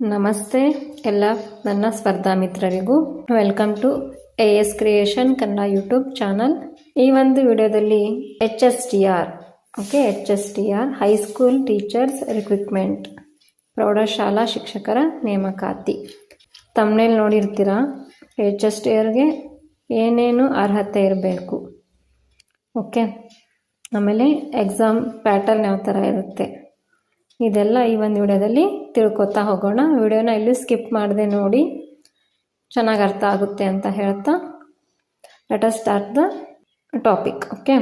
ನಮಸ್ತೆ ಎಲ್ಲ ನನ್ನ ಸ್ಪರ್ಧಾ ಮಿತ್ರರಿಗೂ. Welcome to A S creation Kannada YouTube channel ಈ ಒಂದು ವಿಡಿಯೋದಲ್ಲಿ H S T R okay H S T R high school teachers recruitment ಪ್ರೌಢಶಾಲಾ ಶಿಕ್ಷಕರ ನೇಮಕಾತಿ. ತಮ್ಮನೇಲಿ ನೋಡಿರ್ತೀರ? ಎಚ್ ಎಸ್ ಟಿ ಆರ್ಗೆ ಏನೇನು ಅರ್ಹತೆ ಇರಬೇಕು? ಓಕೆ ಆಮೇಲೆ ಎಕ್ಸಾಮ್ ಪ್ಯಾಟರ್ನ್ ಯಾವ ಥರ ಇರುತ್ತೆ? ಇದೆಲ್ಲ ಈ ಒಂದು ವಿಡಿಯೋದಲ್ಲಿ ತಿಳ್ಕೊತಾ ಹೋಗೋಣ. ವಿಡಿಯೋನ ಇಲ್ಲೂ ಸ್ಕಿಪ್ ಮಾಡದೆ ನೋಡಿ. ಚೆನ್ನಾಗಿ ಅರ್ಥ ಆಗುತ್ತೆ ಅಂತ ಹೇಳ್ತಾ. Let us start the topic okay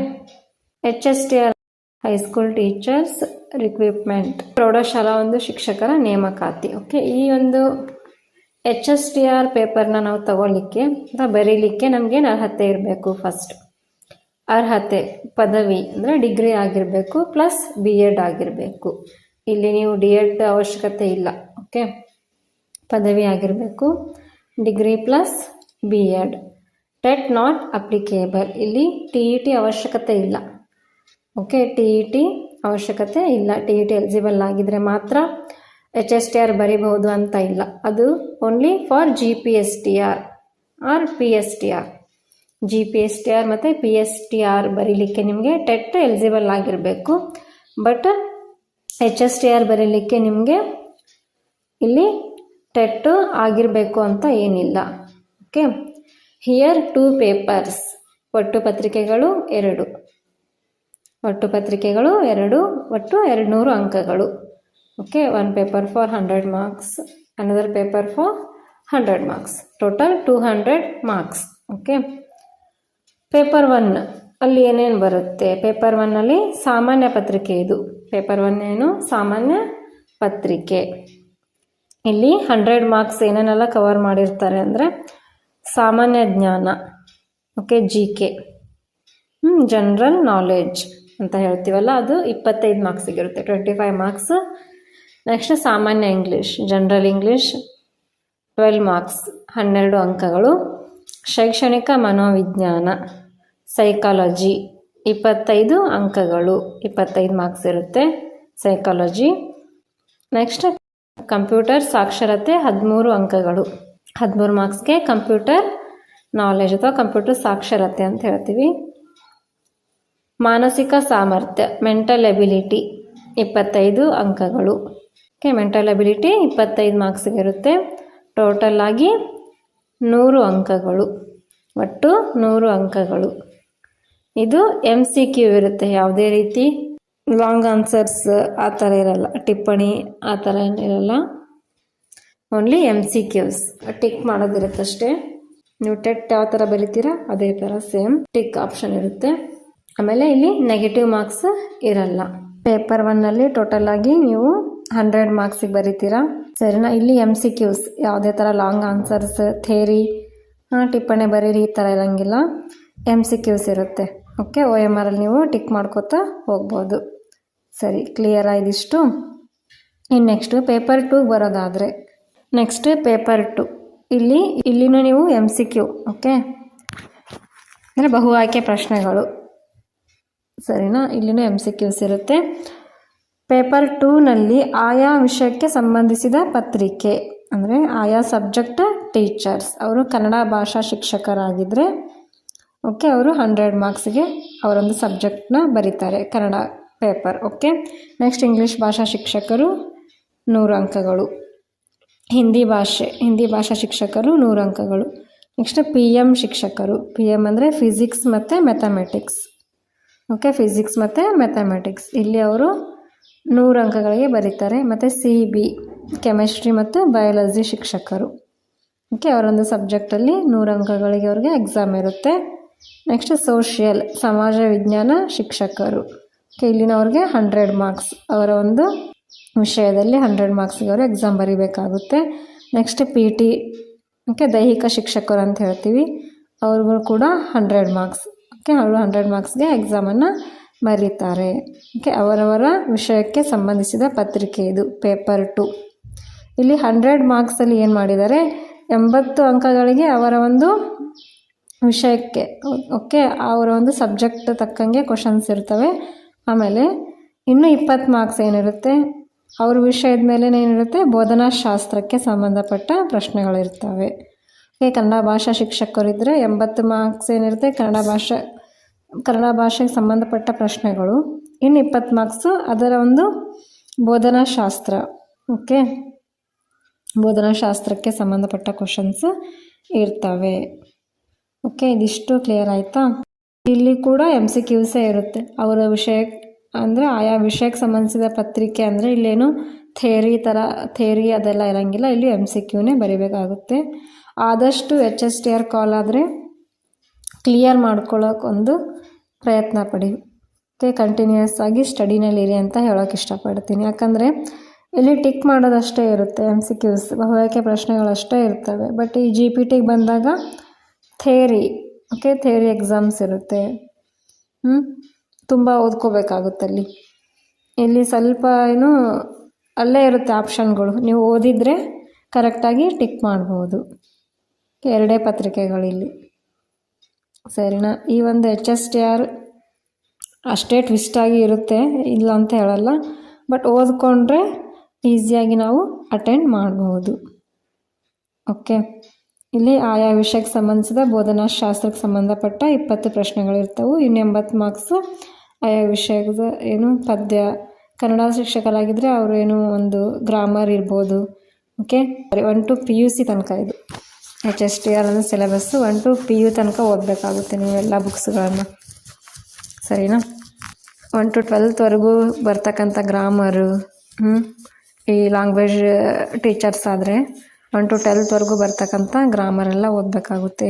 H S T R high school teachers recruitment ಪ್ರೌಢಶಾಲಾ ಒಂದು ಶಿಕ್ಷಕರ ನೇಮಕಾತಿ ಓಕೆ ಈ ಒಂದು ಎಚ್ ಎಸ್ ಟಿ ಆರ್ ಪೇಪರ್ನ ನಾವು ತಗೊಳ್ಳಿಕ್ಕೆ ಅಥವಾ ಬರೀಲಿಕ್ಕೆ ನಮಗೇನು ಅರ್ಹತೆ ಇರಬೇಕು ಫಸ್ಟ್ ಅರ್ಹತೆ, ಪದವಿ ಅಂದರೆ ಡಿಗ್ರಿ ಆಗಿರಬೇಕು ಪ್ಲಸ್ ಬಿ ಎಡ್ ಆಗಿರಬೇಕು. ಇಲ್ಲಿ ನೀವು ಡಿ ಎಡ್ ಅವಶ್ಯಕತೆ ಇಲ್ಲ ಓಕೆ ಪದವಿ ಆಗಿರಬೇಕು. Degree plus B Ed TET not applicable ಇಲ್ಲಿ ಟಿ ಇ ಟಿ ಅವಶ್ಯಕತೆ ಇಲ್ಲ ಓಕೆ ಟಿ ಇ ಟಿ ಅವಶ್ಯಕತೆ ಇಲ್ಲ. ಟಿ ಇ ಟಿ ಎಲಿಜಿಬಲ್ ಆಗಿದ್ರೆ ಮಾತ್ರ ಎಚ್ ಎಸ್ ಟಿ ಆರ್ ಬರಿಬಹುದು ಅಂತ ಇಲ್ಲ. ಅದು only for G P S T R R P S T R G P S T R ಮತ್ತು ಪಿ ಎಸ್ ಟಿ ಆರ್ ಬರೀಲಿಕ್ಕೆ ನಿಮಗೆ ಟೆಟ್ ಎಲಿಜಿಬಲ್ ಆಗಿರಬೇಕು. But H S T R ಬರೀಲಿಕ್ಕೆ ನಿಮಗೆ ಇಲ್ಲಿ ಟೆಟ್ಟು ಆಗಿರಬೇಕು ಅಂತ ಏನಿಲ್ಲ. ಓಕೆ ಹಿಯರ್ ಟೂ ಪೇಪರ್ಸ್ ಒಟ್ಟು ಪತ್ರಿಕೆಗಳು ಎರಡು. ಒಟ್ಟು ಪತ್ರಿಕೆಗಳು ಎರಡು, ಒಟ್ಟು ಎರಡು ನೂರು ಅಂಕಗಳು. Okay one paper for hundred marks another paper for hundred marks total two hundred marks okay paper one ಅಲ್ಲಿ ಏನೇನು ಬರುತ್ತೆ? ಪೇಪರ್ ಒನ್ನಲ್ಲಿ ಸಾಮಾನ್ಯ ಪತ್ರಿಕೆ ಇದು. ಪೇಪರ್ ಒನ್ ಏನು? ಸಾಮಾನ್ಯ ಪತ್ರಿಕೆ. ಇಲ್ಲಿ ಹಂಡ್ರೆಡ್ ಮಾರ್ಕ್ಸ್ ಏನೇನೆಲ್ಲ ಕವರ್ ಮಾಡಿರ್ತಾರೆ ಅಂದರೆ ಸಾಮಾನ್ಯ ಜ್ಞಾನ okay G K general knowledge ಅಂತ ಹೇಳ್ತೀವಲ್ಲ, ಅದು ಇಪ್ಪತ್ತೈದು ಮಾರ್ಕ್ಸಿಗಿರುತ್ತೆ ಟ್ವೆಂಟಿ ಫೈವ್ ಮಾರ್ಕ್ಸ್ ನೆಕ್ಸ್ಟ್ ಸಾಮಾನ್ಯ English general English twelve marks ಹನ್ನೆರಡು ಅಂಕಗಳು. ಶೈಕ್ಷಣಿಕ ಮನೋವಿಜ್ಞಾನ. ಸೈಕಾಲಜಿ ಇಪ್ಪತ್ತೈದು ಅಂಕಗಳು. ಇಪ್ಪತ್ತೈದು ಮಾರ್ಕ್ಸ್ ಇರುತ್ತೆ. ಸೈಕಾಲಜಿ ನೆಕ್ಸ್ಟ್ ಕಂಪ್ಯೂಟರ್ ಸಾಕ್ಷರತೆ ಹದಿಮೂರು ಅಂಕಗಳು. ಹದಿಮೂರು ಮಾರ್ಕ್ಸ್ಗೆ ಕಂಪ್ಯೂಟರ್ ನಾಲೆಜ್ ಅಥವಾ ಕಂಪ್ಯೂಟರ್ ಸಾಕ್ಷರತೆ ಅಂತ ಹೇಳ್ತೀವಿ. ಮಾನಸಿಕ ಸಾಮರ್ಥ್ಯ ಮೆಂಟಲ್ ಎಬಿಲಿಟಿ ಇಪ್ಪತ್ತೈದು ಅಂಕಗಳು. ಓಕೆ ಮೆಂಟಲ್ ಎಬಿಲಿಟಿ ಇಪ್ಪತ್ತೈದು ಮಾರ್ಕ್ಸ್ಗೆ ಇರುತ್ತೆ. ಟೋಟಲ್ ಆಗಿ ನೂರು ಅಂಕಗಳು. ಒಟ್ಟು ನೂರು ಅಂಕಗಳು. ಇದು ಎಂ ಸಿ ಕ್ಯೂ ಇರುತ್ತೆ ಯಾವುದೇ ರೀತಿ. ಲಾಂಗ್ ಆನ್ಸರ್ಸ್ ಆ ಥರ ಇರಲ್ಲ. ಟಿಪ್ಪಣಿ ಆ ಥರ ಏನಿರಲ್ಲ only M C Qs tick ಮಾಡೋದಿರುತ್ತಷ್ಟೇ ನೀವು ಟೆಟ್ ಯಾವ ಥರ ಬರೀತೀರಾ ಅದೇ ಥರ ಸೇಮ್ ಟಿಕ್ ಆಪ್ಷನ್ ಇರುತ್ತೆ. ಆಮೇಲೆ ಇಲ್ಲಿ ನೆಗೆಟಿವ್ ಮಾರ್ಕ್ಸ್ ಇರಲ್ಲ. ಪೇಪರ್ ಒನ್ನಲ್ಲಿ ಟೋಟಲ್ ಆಗಿ ನೀವು ಹಂಡ್ರೆಡ್ ಮಾರ್ಕ್ಸಿಗೆ ಬರೀತೀರಾ. ಸರಿನಾ? ಇಲ್ಲಿ ಎಂ ಸಿ ಕ್ಯೂಸ್ ಯಾವುದೇ ಥರ ಲಾಂಗ್ ಆನ್ಸರ್ಸ್ ಥೇರಿ ಟಿಪ್ಪಣಿ ಬರೀರಿ ಈ ಥರ ಇರೋಂಗಿಲ್ಲ. ಎಂ ಸಿ ಕ್ಯೂಸ್ ಇರುತ್ತೆ. ಓಕೆ ಓ ಎಂ ಆರಲ್ಲಿ ನೀವು ಟಿಕ್ ಮಾಡ್ಕೋತಾ ಹೋಗ್ಬೋದು. ಸರಿ ಕ್ಲಿಯರ್ ಆಯ್ದಿಷ್ಟು ಇನ್ನು ನೆಕ್ಸ್ಟು ಪೇಪರ್ ಟೂಗೆ ಬರೋದಾದರೆ ನೆಕ್ಸ್ಟ್ ಪೇಪರ್ ಟು ಇಲ್ಲಿ, ಇಲ್ಲಿನೂ ನೀವು ಎಂ ಸಿ ಕ್ಯೂ ಓಕೆ ಅಂದರೆ ಬಹು ಆಯ್ಕೆ ಪ್ರಶ್ನೆಗಳು. ಸರಿನಾ? ಇಲ್ಲಿನೂ ಎಂ ಸಿ ಕ್ಯೂಸ್ ಇರುತ್ತೆ. ಪೇಪರ್ ಟೂನಲ್ಲಿ ಆಯಾ ವಿಷಯಕ್ಕೆ ಸಂಬಂಧಿಸಿದ ಪತ್ರಿಕೆ, ಅಂದರೆ ಆಯಾ ಸಬ್ಜೆಕ್ಟ್ ಟೀಚರ್ಸ್ ಅವರು ಕನ್ನಡ ಭಾಷಾ ಶಿಕ್ಷಕರಾಗಿದ್ದರೆ ಓಕೆ ಅವರು ಹಂಡ್ರೆಡ್ ಮಾರ್ಕ್ಸ್ಗೆ ಅವರೊಂದು ಸಬ್ಜೆಕ್ಟ್ನ ಬರೀತಾರೆ, Kannada paper okay next English ಭಾಷಾ ಶಿಕ್ಷಕರು ನೂರು ಅಂಕಗಳು. ಹಿಂದಿ ಭಾಷೆ, ಹಿಂದಿ ಭಾಷಾ ಶಿಕ್ಷಕರು ನೂರು ಅಂಕಗಳು. ನೆಕ್ಸ್ಟ್ ಪಿ ಎಂ ಶಿಕ್ಷಕರು ಪಿ ಎಂ ಅಂದರೆ ಫಿಸಿಕ್ಸ್ ಮತ್ತು ಮ್ಯಾಥಮೆಟಿಕ್ಸ್ ಓಕೆ ಫಿಸಿಕ್ಸ್ ಮತ್ತು ಮ್ಯಾಥಮೆಟಿಕ್ಸ್ ಇಲ್ಲಿ ಅವರು ನೂರು ಅಂಕಗಳಿಗೆ ಬರೀತಾರೆ. ಮತ್ತು ಸಿ ಬಿ ಕೆಮಿಸ್ಟ್ರಿ ಮತ್ತು ಬಯಾಲಜಿ ಶಿಕ್ಷಕರು. ಓಕೆ ಅವರೊಂದು ಸಬ್ಜೆಕ್ಟಲ್ಲಿ ನೂರು ಅಂಕಗಳಿಗೆ ಅವ್ರಿಗೆ ಎಕ್ಸಾಮ್ ಇರುತ್ತೆ. ನೆಕ್ಸ್ಟ್ ಸೋಷಿಯಲ್ ಸಮಾಜ ವಿಜ್ಞಾನ ಶಿಕ್ಷಕರು. ಓಕೆ ಇಲ್ಲಿನವ್ರಿಗೆ ಹಂಡ್ರೆಡ್ ಮಾರ್ಕ್ಸ್ ಅವರ ಒಂದು ವಿಷಯದಲ್ಲಿ ಹಂಡ್ರೆಡ್ ಮಾರ್ಕ್ಸ್ಗೆ ಅವರು ಎಕ್ಸಾಮ್ ಬರೀಬೇಕಾಗುತ್ತೆ. ನೆಕ್ಸ್ಟ್ ಪಿ ಟಿ ಓಕೆ ದೈಹಿಕ ಶಿಕ್ಷಕರು ಅಂತ ಹೇಳ್ತೀವಿ. ಅವ್ರಿಗೂ ಕೂಡ ಹಂಡ್ರೆಡ್ ಮಾರ್ಕ್ಸ್ ಓಕೆ ಅವರು ಹಂಡ್ರೆಡ್ ಮಾರ್ಕ್ಸ್ಗೆ ಎಕ್ಸಾಮನ್ನು ಬರೀತಾರೆ. ಓಕೆ ಅವರವರ ವಿಷಯಕ್ಕೆ ಸಂಬಂಧಿಸಿದ ಪತ್ರಿಕೆ ಇದು ಪೇಪರ್ ಟು ಇಲ್ಲಿ ಹಂಡ್ರೆಡ್ ಮಾರ್ಕ್ಸಲ್ಲಿ ಏನು ಮಾಡಿದ್ದಾರೆ? ಎಂಬತ್ತು ಅಂಕಗಳಿಗೆ ಅವರ ಒಂದು ವಿಷಯಕ್ಕೆ. ಓಕೆ ಅವರ ಒಂದು ಸಬ್ಜೆಕ್ಟ್ ತಕ್ಕಂಗೆ ಕ್ವಶನ್ಸ್ ಇರ್ತವೆ. ಆಮೇಲೆ ಇನ್ನು ಇಪ್ಪತ್ತು ಮಾರ್ಕ್ಸ್ ಏನಿರುತ್ತೆ, ಅವ್ರ ವಿಷಯದ ಮೇಲೆ ಏನಿರುತ್ತೆ, ಬೋಧನಾ ಶಾಸ್ತ್ರಕ್ಕೆ ಸಂಬಂಧಪಟ್ಟ ಪ್ರಶ್ನೆಗಳಿರ್ತವೆ ಓಕೆ ಕನ್ನಡ ಭಾಷಾ ಶಿಕ್ಷಕರಿದ್ದರೆ ಎಂಬತ್ತು ಮಾರ್ಕ್ಸ್ ಏನಿರುತ್ತೆ, ಕನ್ನಡ ಭಾಷೆ, ಕನ್ನಡ ಭಾಷೆಗೆ ಸಂಬಂಧಪಟ್ಟ ಪ್ರಶ್ನೆಗಳು. ಇನ್ನು ಇಪ್ಪತ್ತು ಮಾರ್ಕ್ಸು ಅದರ ಒಂದು ಬೋಧನಾ ಶಾಸ್ತ್ರ. ಓಕೆ ಬೋಧನಾ ಶಾಸ್ತ್ರಕ್ಕೆ ಸಂಬಂಧಪಟ್ಟ ಕ್ವಶನ್ಸ್ ಇರ್ತವೆ. ಓಕೆ, ಇದಿಷ್ಟು ಕ್ಲಿಯರ್ ಆಯಿತಾ? ಇಲ್ಲಿ ಕೂಡ ಎಂ ಸಿ ಕ್ಯೂಸೇ ಇರುತ್ತೆ. ಅವರ ವಿಷಯಕ್ಕೆ ಅಂದರೆ ಆಯಾ ವಿಷಯಕ್ಕೆ ಸಂಬಂಧಿಸಿದ ಪತ್ರಿಕೆ ಅಂದರೆ ಇಲ್ಲೇನು ಥೇರಿ ಥರ ಥೇರಿ ಅದೆಲ್ಲ ಇರೋಂಗಿಲ್ಲ. ಇಲ್ಲಿ ಎಂ ಸಿ ಕ್ಯೂನೇ ಬರಿಬೇಕಾಗುತ್ತೆ. ಆದಷ್ಟು H S T R call ಆದರೆ ಕ್ಲಿಯರ್ ಮಾಡ್ಕೊಳ್ಳೋಕೆ ಒಂದು ಪ್ರಯತ್ನ ಪಡಿ. ಓಕೆ ಕಂಟಿನ್ಯೂಯಸ್ ಆಗಿ ಸ್ಟಡಿನಲ್ಲಿರಿ ಅಂತ ಹೇಳೋಕೆ ಇಷ್ಟಪಡ್ತೀನಿ. ಯಾಕಂದರೆ ಇಲ್ಲಿ ಟಿಕ್ ಮಾಡೋದಷ್ಟೇ ಇರುತ್ತೆ ಎಂ ಸಿ ಕ್ಯೂಸ್ ಬಹುಆಯ್ಕೆ ಪ್ರಶ್ನೆಗಳಷ್ಟೇ ಇರ್ತವೆ. ಬಟ್ ಈ ಜಿ ಪಿ ಟಿಗೆ ಬಂದಾಗ ಥೇರಿ ಓಕೆ ಥೇರಿ ಎಕ್ಸಾಮ್ಸ್ ಇರುತ್ತೆ. ಹ್ಞೂ ತುಂಬ ಓದ್ಕೋಬೇಕಾಗುತ್ತೆ ಅಲ್ಲಿ ಇಲ್ಲಿ ಸ್ವಲ್ಪ ಏನು, ಅಲ್ಲೇ ಇರುತ್ತೆ ಆಪ್ಷನ್ಗಳು ನೀವು ಓದಿದರೆ ಕರೆಕ್ಟಾಗಿ ಟಿಕ್ ಮಾಡ್ಬೋದು. ಎರಡೇ ಪತ್ರಿಕೆಗಳಿಲ್ಲಿ ಸರಿನಾ? ಈ ಒಂದು ಎಚ್ ಎಸ್ ಟಿ ಆರ್ ಅಷ್ಟೇ ಟ್ವಿಸ್ಟಾಗಿ ಇರುತ್ತೆ ಇಲ್ಲ ಅಂತ ಹೇಳಲ್ಲ. ಬಟ್ ಓದ್ಕೊಂಡ್ರೆ ಈಸಿಯಾಗಿ ನಾವು ಅಟೆಂಡ್ ಮಾಡ್ಬೋದು. ಓಕೆ ಇಲ್ಲಿ ಆಯಾ ವಿಷಯಕ್ಕೆ ಸಂಬಂಧಿಸಿದ ಬೋಧನಾ ಶಾಸ್ತ್ರಕ್ಕೆ ಸಂಬಂಧಪಟ್ಟ ಇಪ್ಪತ್ತು ಪ್ರಶ್ನೆಗಳಿರ್ತವೆ. ಇನ್ನು ಎಂಬತ್ತು ಮಾರ್ಕ್ಸು ಆಯಾ ವಿಷಯದ ಏನು ಪದ್ಯ, ಕನ್ನಡ ಶಿಕ್ಷಕರಾಗಿದ್ದರೆ ಅವರು ಏನು ಒಂದು ಗ್ರಾಮರ್ ಇರ್ಬೋದು. Okay one two P U C ತನಕ ಇದು. ಎಚ್ ಎಸ್ ಟಿ ಆರ್ ಅಂದರೆ syllabus one two P U ತನಕ ಓದಬೇಕಾಗುತ್ತೆ ನೀವೆಲ್ಲ ಬುಕ್ಸ್ಗಳನ್ನು ಸರಿನಾ? ಒನ್ ಟು ಟ್ವೆಲ್ತ್ವರೆಗೂ ಬರ್ತಕ್ಕಂಥ ಗ್ರಾಮರು ಈ ಲ್ಯಾಂಗ್ವೇಜ್ ಟೀಚರ್ಸ್ ಆದರೆ ಒನ್ ಟು ಟೆಲ್ತ್ವರೆಗೂ ಬರ್ತಕ್ಕಂಥ ಗ್ರಾಮರೆಲ್ಲ ಓದಬೇಕಾಗುತ್ತೆ.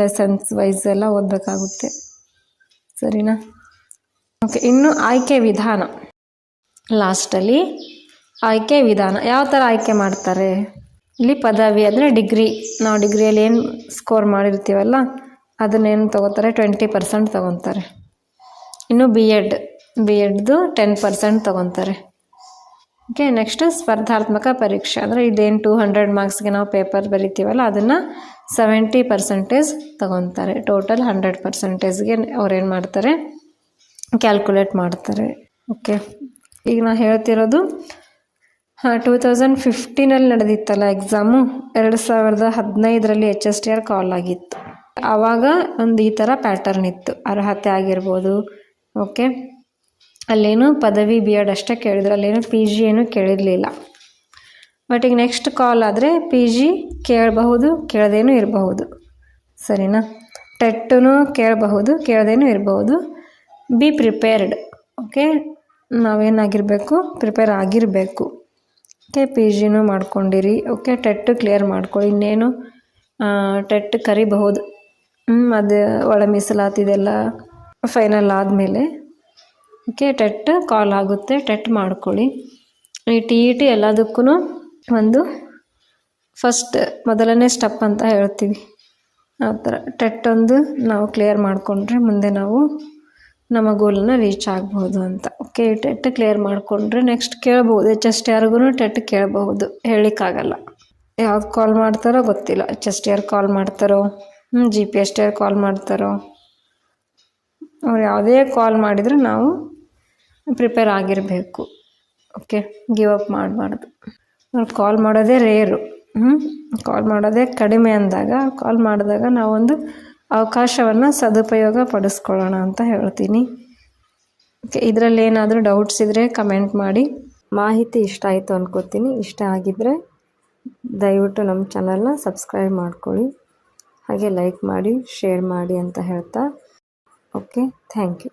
ಲೆಸನ್ಸ್ ವೈಸ್ ಎಲ್ಲ ಓದಬೇಕಾಗುತ್ತೆ. ಸರಿನಾ? ಓಕೆ ಇನ್ನು ಆಯ್ಕೆ ವಿಧಾನ. ಲಾಸ್ಟಲ್ಲಿ ಆಯ್ಕೆ ವಿಧಾನ. ಯಾವ ಥರ ಆಯ್ಕೆ ಮಾಡ್ತಾರೆ? ಇಲ್ಲಿ ಪದವಿ ಅಂದರೆ ಡಿಗ್ರಿ ನಾವು ಡಿಗ್ರಿಯಲ್ಲಿ ಏನು ಸ್ಕೋರ್ ಮಾಡಿರ್ತೀವಲ್ಲ, ಅದನ್ನೇನು ತೊಗೋತಾರೆ? ಟ್ವೆಂಟಿ ಪರ್ಸೆಂಟ್ ತೊಗೊತಾರೆ. ಇನ್ನು ಬಿ ಎಡ್ ಬಿ ಎಡ್ದು ಟೆನ್ ಪರ್ಸೆಂಟ್ ತೊಗೊತಾರೆ. ಓಕೆ ನೆಕ್ಸ್ಟ್ ಸ್ಪರ್ಧಾತ್ಮಕ ಪರೀಕ್ಷೆ. ಅಂದರೆ ಇದೇನು ಟೂ ಹಂಡ್ರೆಡ್ ಮಾರ್ಕ್ಸ್ಗೆ ನಾವು ಪೇಪರ್ ಬರಿತೀವಲ್ಲ, ಅದನ್ನು ಸೆವೆಂಟಿ ಪರ್ಸೆಂಟೇಜ್ ತೊಗೊತಾರೆ. ಟೋಟಲ್ ಹಂಡ್ರೆಡ್ ಪರ್ಸೆಂಟೇಜ್ಗೆ ಅವ್ರೇನು ಮಾಡ್ತಾರೆ? ಕ್ಯಾಲ್ಕುಲೇಟ್ ಮಾಡ್ತಾರೆ. ಓಕೆ ಈಗ ನಾನು ಹೇಳ್ತಿರೋದು, ಹಾಂ ಟೂ ತೌಸಂಡ್ ಫಿಫ್ಟೀನಲ್ಲಿ ನಡೆದಿತ್ತಲ್ಲ ಎಕ್ಸಾಮು ಎರಡು ಸಾವಿರದ ಹದಿನೈದರಲ್ಲಿ H S T R call ಆಗಿತ್ತು. ಆವಾಗ ಒಂದು ಈ ಥರ ಪ್ಯಾಟರ್ನ್ ಇತ್ತು. ಅರ್ಹತೆ ಆಗಿರ್ಬೋದು ಓಕೆ ಅಲ್ಲೇನು ಪದವಿ ಬಿ ಎಡ್ ಅಷ್ಟೇ ಕೇಳಿದ್ರು, ಅಲ್ಲೇನು ಪಿ ಜಿ ಏನು ಕೇಳಿರಲಿಲ್ಲ. ಬಟ್ ಈಗ ನೆಕ್ಸ್ಟ್ ಕಾಲ್ ಆದರೆ ಪಿ ಜಿ ಕೇಳಬಹುದು, ಕೇಳದೇನೂ ಇರಬಹುದು. ಸರಿನಾ? ಟೆಟ್ಟೂ ಕೇಳಬಹುದು, ಕೇಳದೇನೂ ಇರಬಹುದು. ಬಿ ಪ್ರಿಪೇರ್ಡ್ ಓಕೆ ನಾವೇನಾಗಿರಬೇಕು ಪ್ರಿಪೇರ್ ಆಗಿರಬೇಕು. ಓಕೆ ಪಿ ಜಿನೂ ಮಾಡ್ಕೊಂಡಿರಿ ಓಕೆ ಟೆಟ್ ಕ್ಲಿಯರ್ ಮಾಡ್ಕೊಳ್ಳಿ, ಇನ್ನೇನು ಟೆಟ್ ಕರಿಬಹುದು. ಅದು ಒಳ ಮೀಸಲಾತಿದೆಲ್ಲ ಫೈನಲ್ ಆದಮೇಲೆ. ಓಕೆ ಟೆಟ್ ಕಾಲ್ ಆಗುತ್ತೆ. ಟೆಟ್ ಮಾಡ್ಕೊಳ್ಳಿ. ಈ ಟಿ ಇ ಟಿ ಎಲ್ಲದಕ್ಕೂ ಒಂದು ಫಸ್ಟ್ ಮೊದಲನೇ ಸ್ಟೆಪ್ ಅಂತ ಹೇಳ್ತೀವಿ. ಆ ಥರ ಟೆಟ್ ಒಂದು ನಾವು ಕ್ಲಿಯರ್ ಮಾಡಿಕೊಂಡ್ರೆ ಮುಂದೆ ನಾವು ನಮ್ಮ ಗೋಲನ್ನ ರೀಚ್ ಆಗ್ಬೋದು ಅಂತ. ಓಕೆ ಟೆಟ್ ಕ್ಲಿಯರ್ ಮಾಡಿಕೊಂಡ್ರೆ ನೆಕ್ಸ್ಟ್ ಕೇಳ್ಬೋದು. ಎಚ್ ಎಸ್ ಟಿ ಆರ್ಗೂ ಟೆಟ್ ಕೇಳಬಹುದು. ಹೇಳಲಿಕ್ಕಾಗಲ್ಲ. ಯಾವ್ದು ಕಾಲ್ ಮಾಡ್ತಾರೋ ಗೊತ್ತಿಲ್ಲ. H S T R call ಮಾಡ್ತಾರೋ? G P S T R call ಮಾಡ್ತಾರೋ? ಅವ್ರು ಯಾವುದೇ ಕಾಲ್ ಮಾಡಿದರೂ ನಾವು ಪ್ರಿಪೇರ್ ಆಗಿರಬೇಕು. ಓಕೆ ಗಿವ್ ಅಪ್ ಮಾಡಬಾರ್ದು. ಅವ್ರು ಕಾಲ್ ಮಾಡೋದೇ ರೇರು ಹ್ಞೂ ಕಾಲ್ ಮಾಡೋದೇ ಕಡಿಮೆ ಅಂದಾಗ ಕಾಲ್ ಮಾಡಿದಾಗ ನಾವೊಂದು ಅವಕಾಶವನ್ನು ಸದುಪಯೋಗ ಪಡಿಸ್ಕೊಳ್ಳೋಣ ಅಂತ ಹೇಳ್ತೀನಿ. ಓಕೆ ಇದರಲ್ಲಿ ಏನಾದರೂ ಡೌಟ್ಸ್ ಇದ್ದರೆ ಕಮೆಂಟ್ ಮಾಡಿ. ಮಾಹಿತಿ ಇಷ್ಟ ಆಯಿತು ಅನ್ಕೋತೀನಿ. ಇಷ್ಟ ಆಗಿದ್ದರೆ ದಯವಿಟ್ಟು ನಮ್ಮ ಚಾನಲ್ನ ಸಬ್ಸ್ಕ್ರೈಬ್ ಮಾಡ್ಕೊಳ್ಳಿ. ಹಾಗೆ ಲೈಕ್ ಮಾಡಿ ಶೇರ್ ಮಾಡಿ ಅಂತ ಹೇಳ್ತಾ. Okay thank you